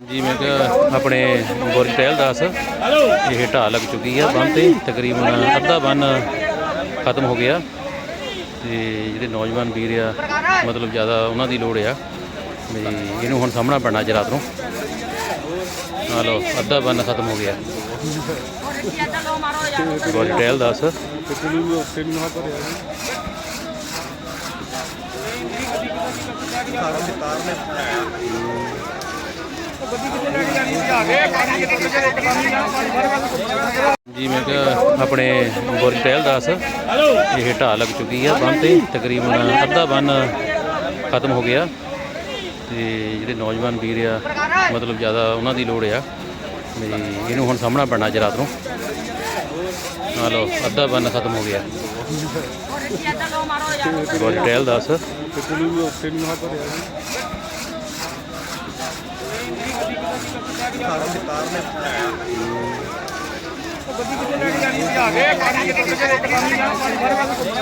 ਜੀ ਮੈਂ ਕਿਹਾ ਆਪਣੇ ਗੁਰਜ ਟਹਿਲਦਾਸ ਇਹ ਢਾਹ ਲੱਗ ਚੁੱਕੀ ਆ ਬੰਨ ਤੇ, ਤਕਰੀਬਨ ਅੱਧਾ ਬੰਨ ਖਤਮ ਹੋ ਗਿਆ। ਤੇ ਜਿਹੜੇ ਨੌਜਵਾਨ ਵੀਰ ਆ, ਮਤਲਬ ਜ਼ਿਆਦਾ ਉਹਨਾਂ ਦੀ ਲੋੜ ਆ। ਵੀ ਇਹਨੂੰ ਹੁਣ ਸਾਹਮਣਾ ਪੈਣਾ ਅੱਜ ਰਾਤ ਨੂੰ। ਆ ਲਓ, ਅੱਧਾ ਬੰਨ ਖਤਮ ਹੋ ਗਿਆ। ਗੁਰਜ ਟਹਿਲਦਾਸ ਜੀ, ਮੈਂ ਕਿਹਾ ਆਪਣੇ ਗੁਰਜ ਦਾਸ, ਇਹ ਢਾਹ ਲੱਗ ਚੁੱਕੀ ਆ ਬੰਨ ਤੇ, ਤਕਰੀਬਨ ਅੱਧਾ ਬੰਨ ਖਤਮ ਹੋ ਗਿਆ। ਤੇ ਜਿਹੜੇ ਨੌਜਵਾਨ ਵੀਰ ਆ, ਮਤਲਬ ਜ਼ਿਆਦਾ ਉਹਨਾਂ ਦੀ ਲੋੜ ਆ। ਵੀ ਇਹਨੂੰ ਹੁਣ ਸਾਹਮਣਾ ਪੈਣਾ ਅੱਜ ਰਾਤ ਨੂੰ। ਆ ਲਓ, ਅੱਧਾ ਬੰਨ ਖਤਮ ਹੋ ਗਿਆ। ਗੁਰਜ ਟਹਿਲਦਾਸ